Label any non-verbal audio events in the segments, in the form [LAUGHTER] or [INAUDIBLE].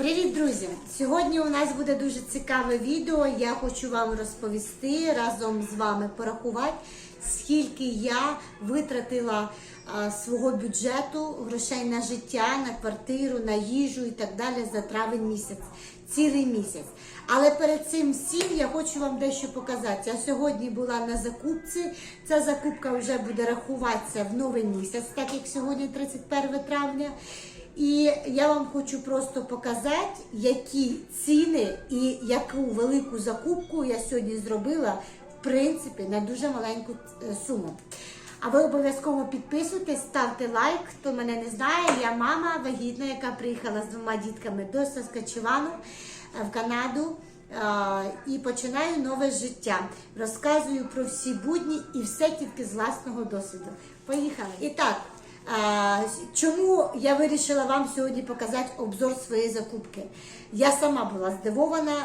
Привіт, друзі! Сьогодні у нас буде дуже цікаве відео. Я хочу вам розповісти разом з вами порахувати, скільки я витратила свого бюджету, грошей на життя, на квартиру, на їжу і так далі за травень місяць, цілий місяць. Але перед цим всім я хочу вам дещо показати. Я сьогодні була на закупці. Ця закупка вже буде рахуватися в новий місяць, так як сьогодні 31 травня. І я вам хочу просто показати, які ціни і яку велику закупку я сьогодні зробила, в принципі, на дуже маленьку е, суму. А ви обов'язково підписуйтесь, ставте лайк. Хто мене не знає, я мама вагітна, яка приїхала з двома дітками до Саскачевану е, в Канаду. е, І починаю нове життя. Розказую про всі будні і все тільки з власного досвіду. Поїхали. І так, Чому я вирішила вам сьогодні показати обзор своєї закупки? Я сама була здивована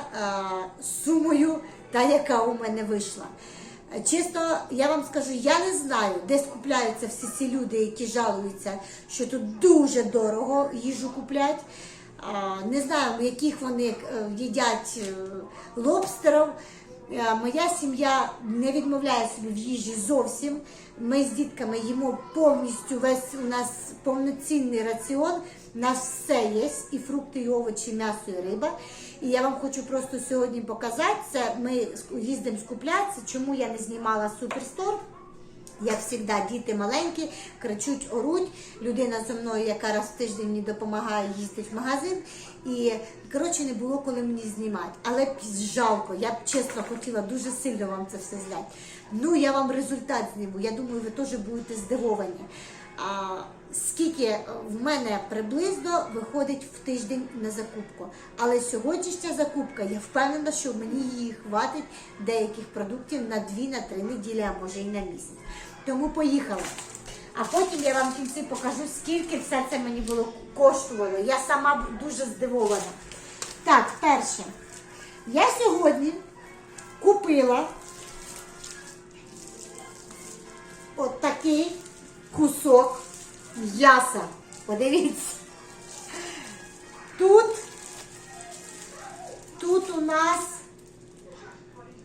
сумою, та яка у мене вийшла. Чесно, я вам скажу, я не знаю, де скупляються всі ці люди, які жалуються, що тут дуже дорого їжу куплять. Не знаю, яких вони е, їдять е, лобстерів. Е, Моя сім'я не відмовляє собі в їжі зовсім. Ми з дітками їмо повністю весь у нас повноцінний раціон. Нас все є, і фрукти, і овочі, і м'ясо, і риба. І я вам хочу просто сьогодні показати це. Ми їздимо скуплятися, чому я не знімала суперстор. Як завжди, діти маленькі, кричуть, оруть. Людина зі мною, яка раз в тиждень мені допомагає їсти в магазин. І коротше не було коли мені знімати. Але жалко, я б чесно хотіла дуже сильно вам це все зняти. Ну я вам результат зніму. Я думаю, ви теж будете здивовані. А, скільки в мене приблизно виходить в тиждень на закупку. Але сьогоднішня закупка, я впевнена, що мені її хватить деяких продуктів на 2-3 неділі, а може і на місяць. Тому поїхала. А потім я вам в кінці покажу, скільки все це мені було коштувало. Я сама дуже здивована. Так, перше. Я сьогодні купила от такий кусок м'яса. Подивіться. Тут, тут у нас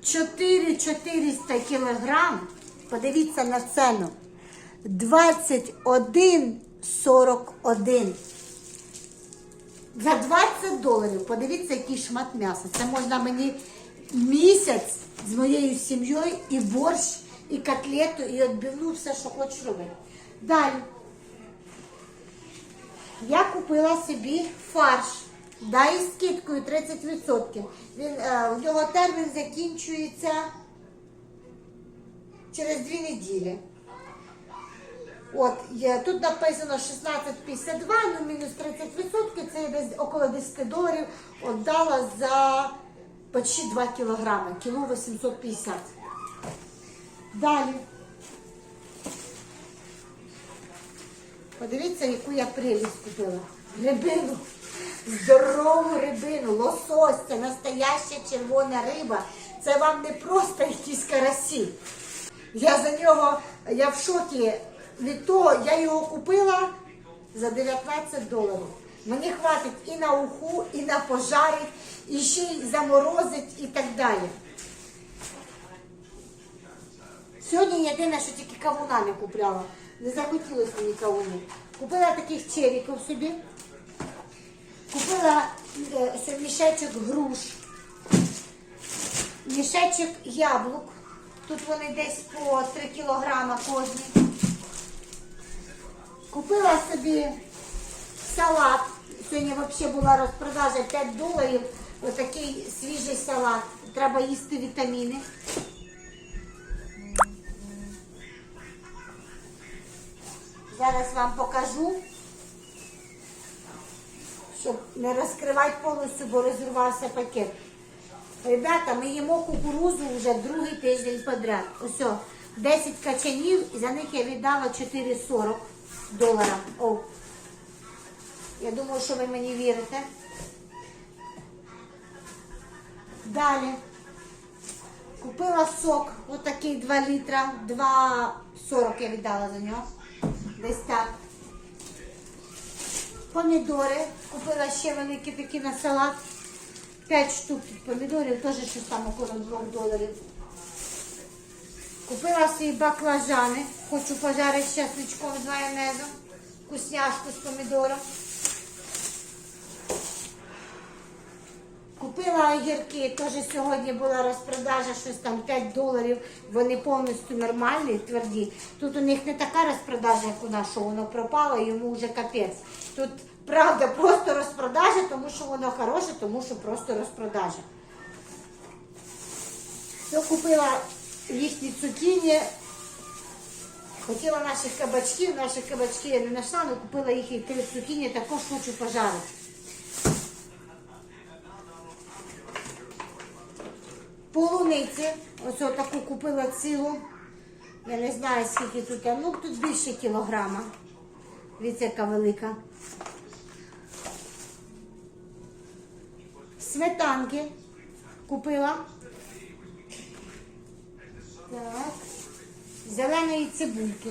4400 кілограм. Подивіться на ціну. 21,41. За 20 доларів. Подивіться, який шмат м'яса. Це можна мені місяць з моєю сім'єю і борщ, і котлету, і відбивну, все, що хочеш робити. Далі. Я купила собі фарш. Да, із скидкою 30%. Він, е, у нього термін закінчується через дві неділі. От, є, тут написано 16,52, ну мінус 30%, це десь около 10 доларів віддала за почти 2 кілограми, кіло 850. Далі. Подивіться, яку я прелість купила. Рибину. Здорову рибину, лосось, це настояща червона риба. Це вам не просто якісь карасі. Я за нього, я в шокі від того, я його купила за 19 доларів. Мені хватить і на уху, і на пожарить, і ще й заморозить і так далі. Сьогодні єдине, що тільки кавуна не купляла. Не захотілося мені кавуни. Купила таких черіків собі. Купила е, мішечок груш, мішечок яблук. Тут вони десь по 3 кілограма кожні. Купила собі салат. Сьогодні взагалі була розпродажа 5 доларів. Отакий свіжий салат. Треба їсти вітаміни. Зараз вам покажу, щоб не розкривати повністю, бо розірвався пакет. Ребята, ми їмо кукурузу вже другий тиждень подряд. Ось, 10 качанів, і за них я віддала 4,40 долара. О. Я думаю, що ви мені вірите. Далі. Купила сок, отакий 2 літра, 2,40 я віддала за нього. Десь так. Помідори. Купила ще великі такі на салат. 5 штук помідорів, теж щось там около 2 доларів. Купила собі баклажани. Хочу пожарити з свічком з майонезом. Вкусняшку з помідором. Купила огірки, теж сьогодні була розпродажа, щось там 5 доларів. Вони повністю нормальні, тверді. Тут у них не така розпродажа, як у нас, що воно пропало, йому вже капець. Тут правда просто розпродажа, тому що воно хороше, тому що просто розпродажа. Я купила їхні цукіні. Хотіла наших кабачків, наших кабачків я не знайшла, але купила їх і три цукіні, також хочу пожарити. Полуниці, ось таку купила цілу. Я не знаю, скільки тут, ну тут більше кілограма. Дивіться, велика. Сметанки купила. Так. Зеленої цибульки.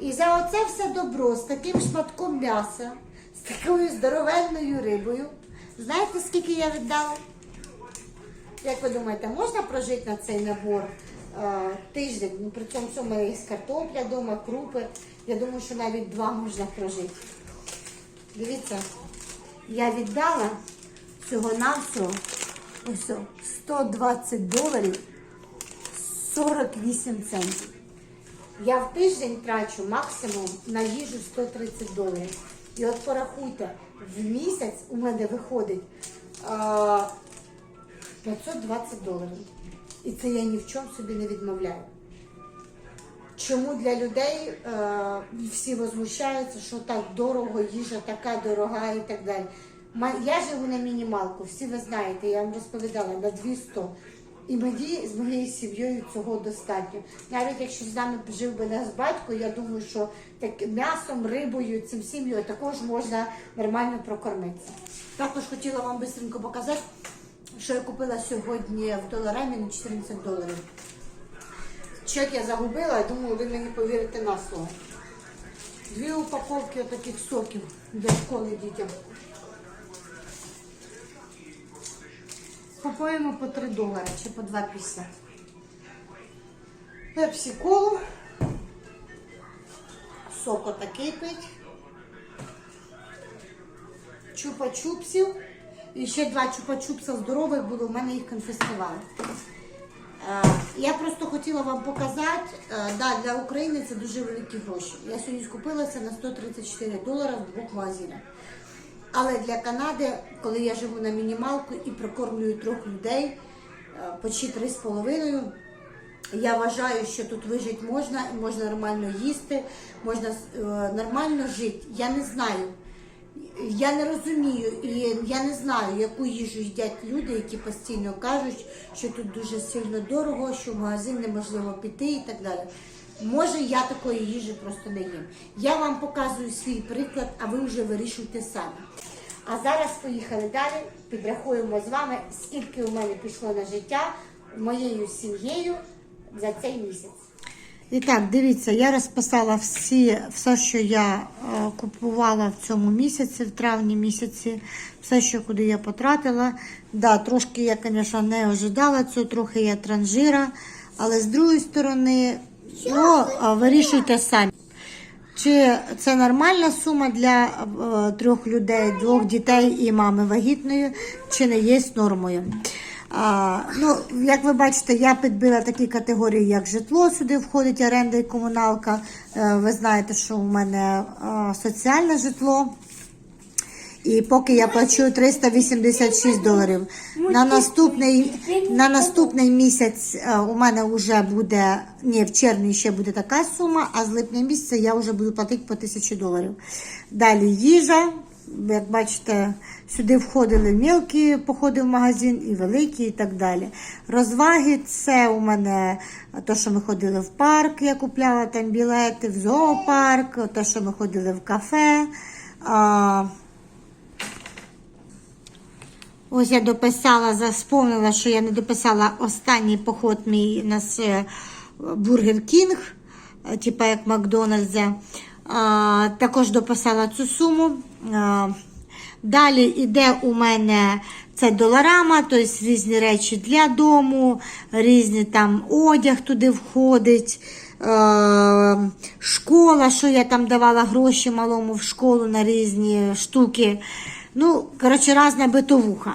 І за оце все добро з таким шматком м'яса, з такою здоровенною рибою. Знаєте, скільки я віддала? Як ви думаєте, можна прожити на цей набор е, тиждень? Ну, при цьому є картопля вдома, крупи. Я думаю, що навіть два можна прожити. Дивіться, я віддала всього-навсього ось 120 доларів 48 центів. Я в тиждень трачу максимум на їжу 130 доларів. І от порахуйте, в місяць у мене виходить а, 520 доларів. І це я ні в чому собі не відмовляю. Чому для людей е, всі возмущаються, що так дорого, їжа така дорога і так далі. Я живу на мінімалку, всі ви знаєте, я вам розповідала на 200. І мені з моєю сім'єю цього достатньо. Навіть якщо з нами жив би наш батько, я думаю, що так, м'ясом, рибою, цим сім'єю також можна нормально прокормитися. Також хотіла вам швидко показати, що я купила сьогодні в доларамі на 14 доларів. Чек я загубила, я думаю, ви мені повірите на слово. Дві упаковки таких соків для школи дітям. Купуємо по 3 долари чи по 2,50. Пепсі колу. Сок отакий пить. Чупа-чупсів. І ще два чупа-чупса здорових було, в мене їх конфіскували. Е, Я просто хотіла вам показати, е, да, для України це дуже великі гроші. Я сьогодні скупилася на 134 долари в двох магазинах. Але для Канади, коли я живу на мінімалку і прокормлюю трьох людей, е, почти три з половиною, я вважаю, що тут вижити можна, можна нормально їсти, можна нормально жити. Я не знаю. Я не розумію і я не знаю, яку їжу їдять люди, які постійно кажуть, що тут дуже сильно дорого, що в магазин неможливо піти і так далі. Може, я такої їжі просто не їм. Я вам показую свій приклад, а ви вже вирішуйте самі. А зараз поїхали далі, підрахуємо з вами, скільки у мене пішло на життя моєю сім'єю за цей місяць. І так, дивіться, я розписала всі, все, що я е, купувала в цьому місяці, в травні місяці, все, що куди я потратила. Да, трошки я, звісно, не ожидала цього, трохи я транжира, але з другої сторони, ну, вирішуйте самі. Чи це нормальна сума для е, трьох людей, двох дітей і мами вагітної, чи не є нормою? А, ну, як ви бачите, я підбила такі категорії, як житло, сюди входить оренда і комуналка. Е, ви знаєте, що у мене е, соціальне житло. І поки я плачу 386 доларів. На наступний, на наступний місяць е, у мене вже буде, ні, в червні ще буде така сума, а з липня місяця я вже буду платити по 1000 доларів. Далі їжа. Як бачите, сюди входили мілкі походи в магазин і великі, і так далі. Розваги це у мене те, що ми ходили в парк, я купляла там білети, в зоопарк, те, що ми ходили в кафе. А, Ось я дописала, заспомнила, що я не дописала останній поход мій на с- Бургер Кінг, е, типа як Макдональдза. Також дописала цю суму. Далі йде у мене це доларама, тобто різні речі для дому, різні там одяг туди входить. Школа, що я там давала гроші малому в школу на різні штуки. Ну, коротше, різна битовуха.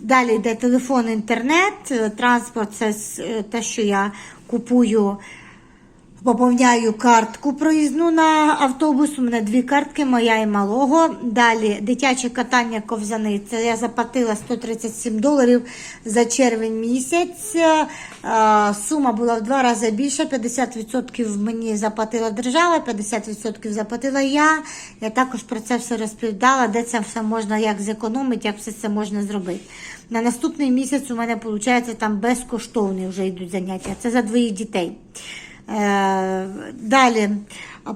Далі йде телефон, інтернет, транспорт це е, те, що я купую. Поповняю картку проїзну на автобус. У мене дві картки, моя і малого. Далі дитяче катання ковзани. Це я заплатила 137 доларів за червень місяць. Е, Сума була в два рази більша. 50% мені заплатила держава, 50% заплатила я. Я також про це все розповідала, де це все можна як зекономити, як все це можна зробити. На наступний місяць у мене виходить там безкоштовні вже йдуть заняття. Це за двоїх дітей. Е, Далі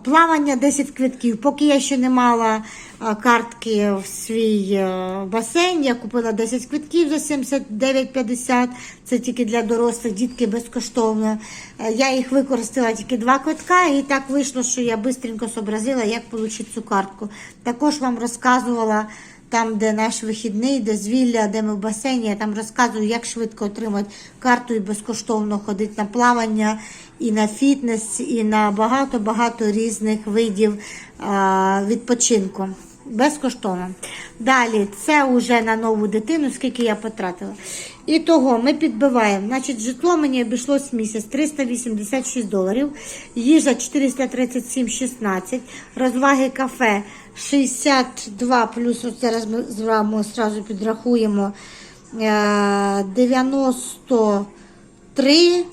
плавання 10 квитків. Поки я ще не мала е, картки в свій е, басейн, я купила 10 квитків за 79,50. Це тільки для дорослих, дітки безкоштовно. Я їх використала тільки два квитка, і так вийшло, що я швидко зобразила, як отримати цю картку. Також вам розказувала. Там, де наш вихідний, де звілля, де ми в басейні, я там розказую, як швидко отримати карту і безкоштовно ходити на плавання, і на фітнес, і на багато-багато різних видів відпочинку. Безкоштовно. Далі, це вже на нову дитину, скільки я потратила. І того ми підбиваємо. Значить, житло мені обійшлось місяць 386 доларів, їжа 437,16, розваги кафе 62 плюс, от зараз ми з вами одразу підрахуємо е, 93,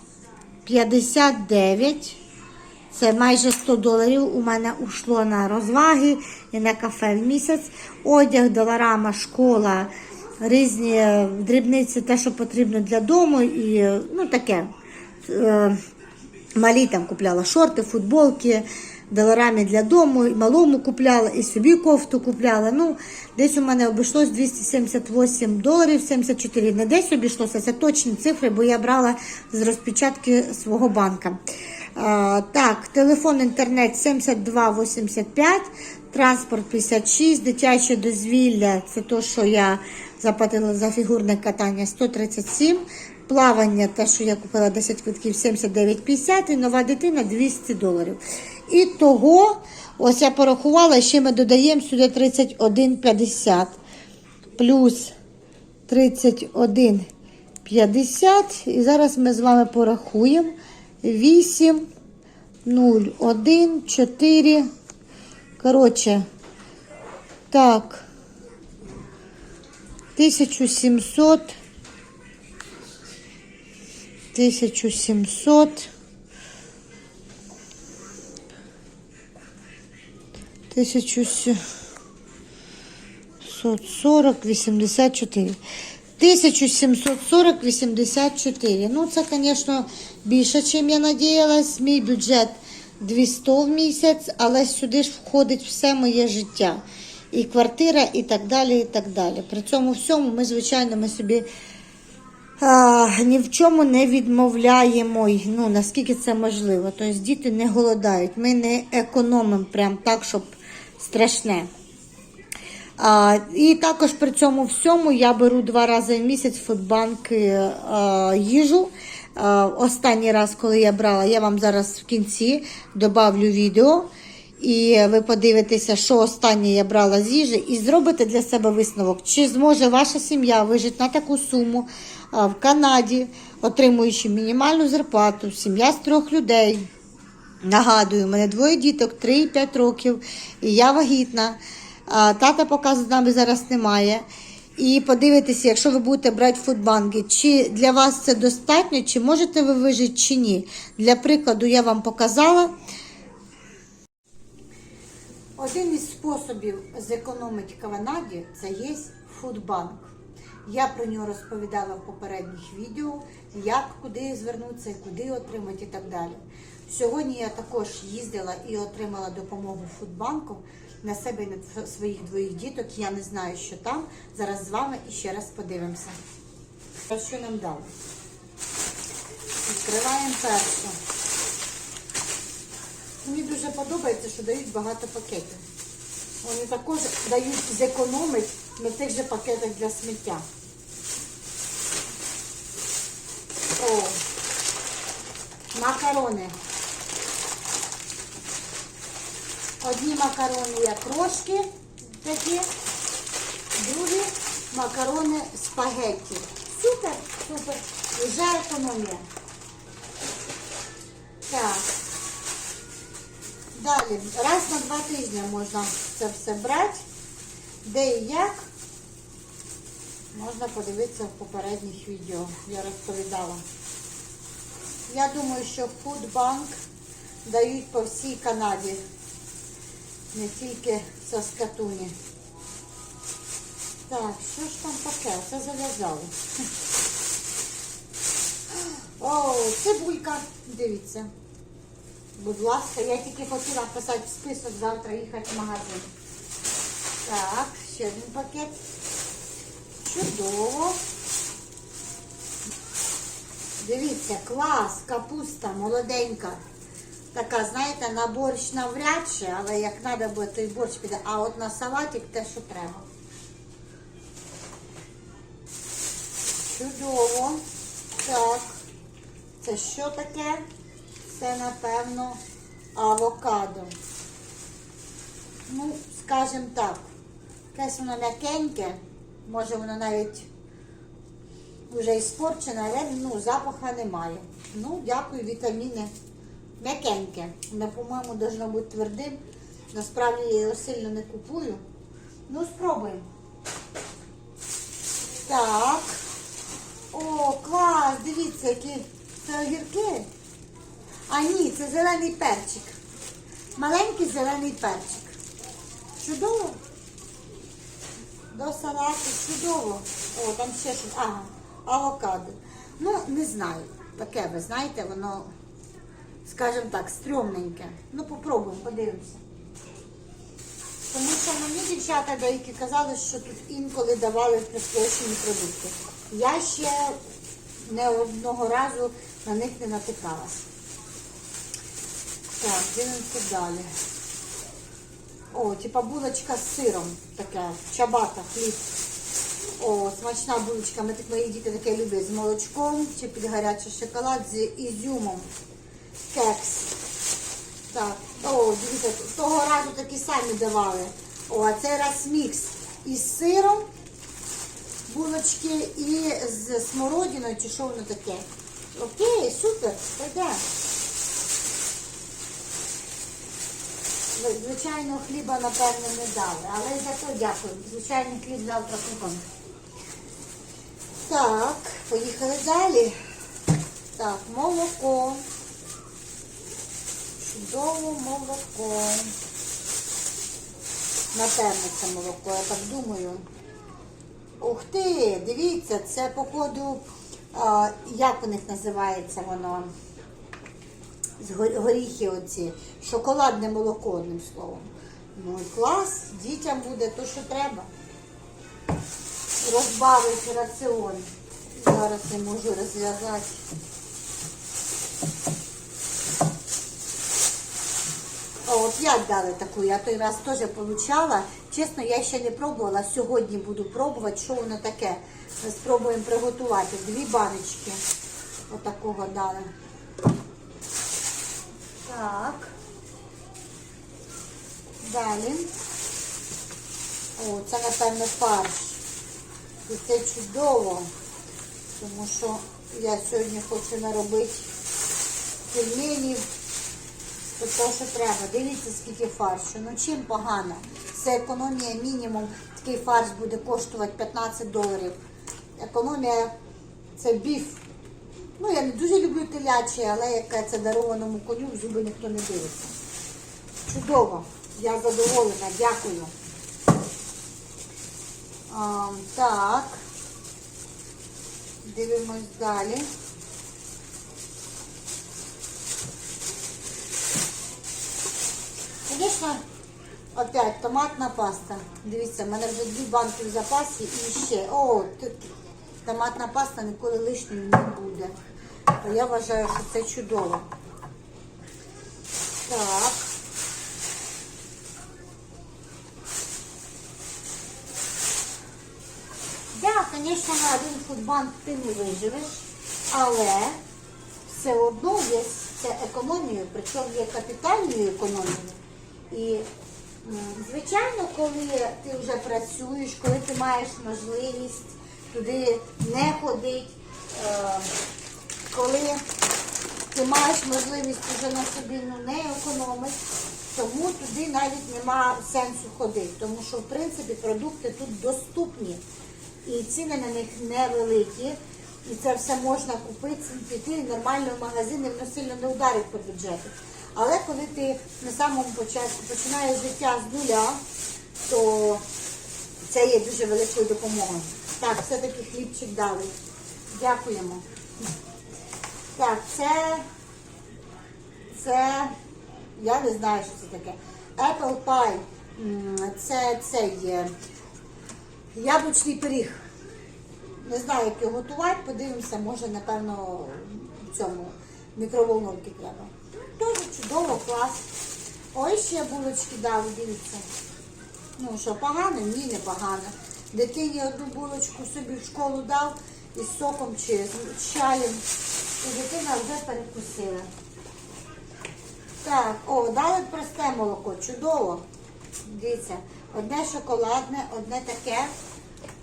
59. Це майже 100 доларів у мене ушло на розваги і на кафе в місяць. Одяг, доларама, школа, різні е, дрібниці, те, що потрібно для дому, і е, ну таке. Е, Малі там купляла шорти, футболки, доларами для дому, і малому купляла, і собі кофту купляла. Ну, десь у мене обійшлось 278 доларів 74. Не десь обійшлося, це точні цифри, бо я брала з розпечатки свого банка. А, так, телефон, інтернет 72,85, транспорт 56, дитяче дозвілля, це то, що я заплатила за фігурне катання 137. Плавання, те, що я купила 10 квитків 79,50 і нова дитина 200 доларів. І того, ось я порахувала, ще ми додаємо сюди 31,50 плюс 31,50. І зараз ми з вами порахуємо 8, 0, 1, 4. Коротше, так, 1700. 1700 1740 84 1740 84 Ну, це, звісно, більше, ніж я надіялась. Мій бюджет 200 в місяць, але сюди ж входить все моє життя. І квартира, і так далі, і так далі. При цьому всьому ми, звичайно, ми собі ні в чому не відмовляємо, ну, наскільки це можливо. Тобто діти не голодають. Ми не економимо прям так, щоб страшне. А, і також при цьому всьому я беру два рази в місяць фудбанки а, їжу. А, останній раз, коли я брала, я вам зараз в кінці добавлю відео. І ви подивитеся, що останнє я брала з їжі, і зробите для себе висновок, чи зможе ваша сім'я вижити на таку суму в Канаді, отримуючи мінімальну зарплату, сім'я з трьох людей. Нагадую, у мене двоє діток, 3 і 5 років, і я вагітна. Тата поки з нами зараз немає. І подивитися, якщо ви будете брати фудбанки, чи для вас це достатньо, чи можете ви вижити, чи ні. Для прикладу, я вам показала. Один із способів зекономити в Канаді це є фудбанк. Я про нього розповідала в попередніх відео, як куди звернутися, куди отримати і так далі. Сьогодні я також їздила і отримала допомогу фудбанку на себе і на своїх двоїх діток. Я не знаю, що там. Зараз з вами і ще раз подивимося. Що нам дали? Відкриваємо першу. Мені дуже подобається, що дають багато пакетів. Вони також дають зекономити на тих же пакетах для сміття. О, макарони. Одні макарони як крошки такі, другі макарони спагетті. Супер, супер. Вже економія. Так. Далі, раз на два тижні можна це все брати. Де і як, можна подивитися в попередніх відео. Я розповідала. Я думаю, що Фудбанк дають по всій Канаді, не тільки в Саскатуні. Так, що ж там таке? Це зав'язали. О, цибулька. Дивіться. Будь ласка, я тільки хотіла писати в список завтра їхати в магазин. Так, ще один пакет. Чудово. Дивіться, клас, капуста молоденька. Така, знаєте, на борщ навряд чи, але як треба буде, то й борщ піде. А от на салатик те, що треба. Чудово. Так. Це що таке? Це, напевно, авокадо. Ну, скажімо так, якесь воно м'якеньке, може воно навіть вже іспорчене, але ну, запаха немає. Ну, дякую, вітаміни. М'якеньке. Воно, по-моєму, должно бути твердим. Насправді я його сильно не купую. Ну, спробуємо. Так. О, клас! Дивіться, які це огірки. А ні, це зелений перчик. Маленький зелений перчик. Чудово. До салату чудово. О, там ще щось. Ага, авокадо. Ну, не знаю. Таке, ви знаєте, воно, скажімо так, стрьомненьке. Ну, попробуємо, подивимося. Тому що мені дівчата деякі казали, що тут інколи давали присплощені продукти. Я ще не одного разу на них не натикалась. Так, дивимося далі. О, типа булочка з сиром. Така, чабата, хліб. О, смачна булочка. Ми так мої діти таке люблять з молочком чи під гарячий шоколад з ізюмом. Кекс. Так, о, дивіться, того разу такі самі давали. О, а цей раз мікс із сиром, булочки і з смородиною, чи що воно таке. Окей, супер, пойде. Звичайно, хліба, напевно, не дали, але зато дякую. Звичайний хліб завтра купимо. Так, поїхали далі. Так, молоко. Чудово молоко. Напевно, це молоко, я так думаю. Ух ти, дивіться, це походу, як у них називається воно? З горіхи оці. Шоколадне молоко, одним словом. Ну і клас, дітям буде то, що треба. Розбавити раціон. Зараз не можу розв'язати. О, як дали таку, я той раз теж получала. Чесно, я ще не пробувала. Сьогодні буду пробувати, що воно таке. Ми спробуємо приготувати. Дві баночки. Отакого дали. Так. Далі. О, це, напевно, фарш. І це чудово. Тому що я сьогодні хочу наробити пельменів. Те, що треба. Дивіться, скільки фаршу. Ну чим погано? Це економія мінімум. Такий фарш буде коштувати 15 доларів. Економія це біф. Ну, я не дуже люблю телячі, але яке це дарованому коню, в зуби ніхто не дивиться. Чудово. Я задоволена, дякую. А, так. Дивимось далі. Звісно, опять томатна паста. Дивіться, в мене вже дві банки в запасі і ще. О, т- томатна паста ніколи лишньою не буде. Я вважаю, що це чудово. Так. Да, звісно, на один фудбанк ти не виживеш, але все одно є це економія, причому є капітальною економією. І, звичайно, коли ти вже працюєш, коли ти маєш можливість туди не ходити, е, коли ти маєш можливість вже на собі не економити, тому туди навіть нема сенсу ходити, тому що в принципі продукти тут доступні і ціни на них невеликі. І це все можна купити, піти нормально в магазин, і воно сильно не ударить по бюджету. Але коли ти на самому початку починаєш життя з нуля, то це є дуже великою допомогою. Так, все-таки хлібчик дали. Дякуємо. Так, це, це, я не знаю, що це таке. Apple pie. Це е, яблучний пиріг. Не знаю, як його готувати, подивимося, може, напевно, в цьому мікроволновці треба. Дуже чудово, клас. Ой, ще булочки дали, дивіться. Ну що, погано? Ні, не погано. Дитині одну булочку собі в школу дав із соком чи чаєм. І дитина вже перекусила. Так, о, дали просте молоко, чудово. Дивіться, одне шоколадне, одне таке.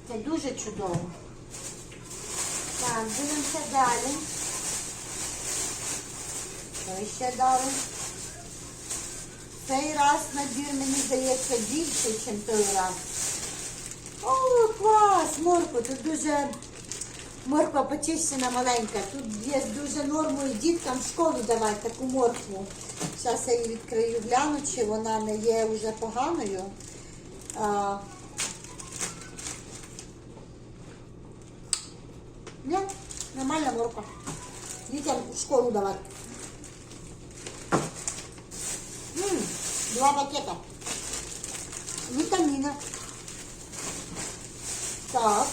Це дуже чудово. Так, дивимося далі. Що ще дали? Цей раз набір, мені здається, більший, ніж той раз. О, клас! Морква, тут дуже морква почищена маленька. Тут є дуже нормою діткам школу давати таку моркву. Зараз я її відкрию, гляну, чи вона не є вже поганою. А, Ні, нормальна морква. Дітям в школу давати. М, Два пакета. Витамина. Так.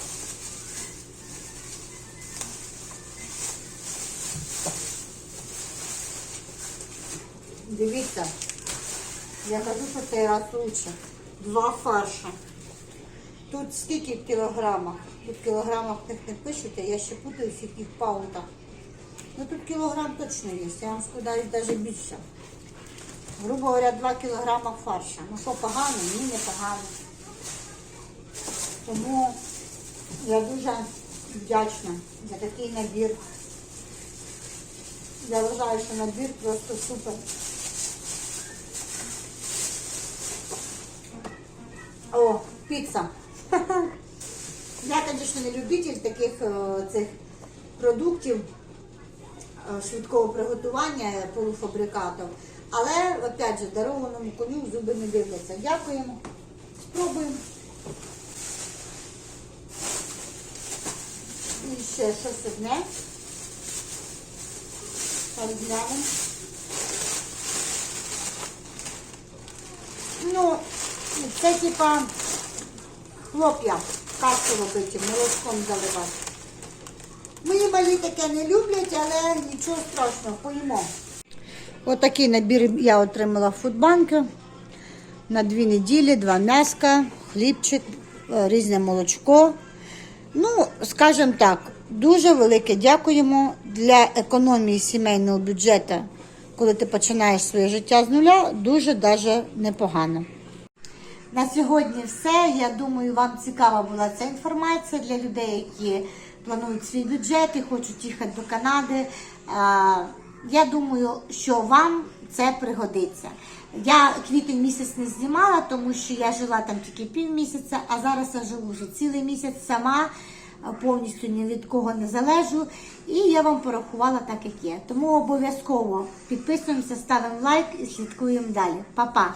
Дивіться, я кажу, що цей раз. Два фарша. Тут скільки в кілограмах? Тут в кілограмах них не пишете, я ще путаю в паунтах. Ну тут кілограм точно є, я вам складаю навіть більше. Грубо говоря, 2 кілограма фарша. Ну що, погано? Ні, не погано. Тому я дуже вдячна за такий набір. Я вважаю, що набір просто супер. О, піца. [LAUGHS] Я, звісно, не любитель таких е, цих продуктів е, швидкого приготування полуфабрикатів. Але, опять же, дарованому коню зуби не дивляться. Дякуємо. Спробуємо. І ще щось одне. Розглянемо. Ну, це типа хлоп'я кашу робити, молочком заливати. Мої малі таке не люблять, але нічого страшного, поїмо. Отакий набір я отримала в фудбанку. На дві неділі, два м'яска, хлібчик, е, різне молочко. Ну, скажімо так, дуже велике дякуємо для економії сімейного бюджету, коли ти починаєш своє життя з нуля, дуже даже непогано. На сьогодні все. Я думаю, вам цікава була ця інформація для людей, які планують свій бюджет і хочуть їхати до Канади. Я думаю, що вам це пригодиться. Я квітень місяць не знімала, тому що я жила там тільки пів місяця, а зараз я живу вже цілий місяць сама, повністю ні від кого не залежу. І я вам порахувала так, як є. Тому обов'язково підписуємося, ставимо лайк і слідкуємо далі. Па-па!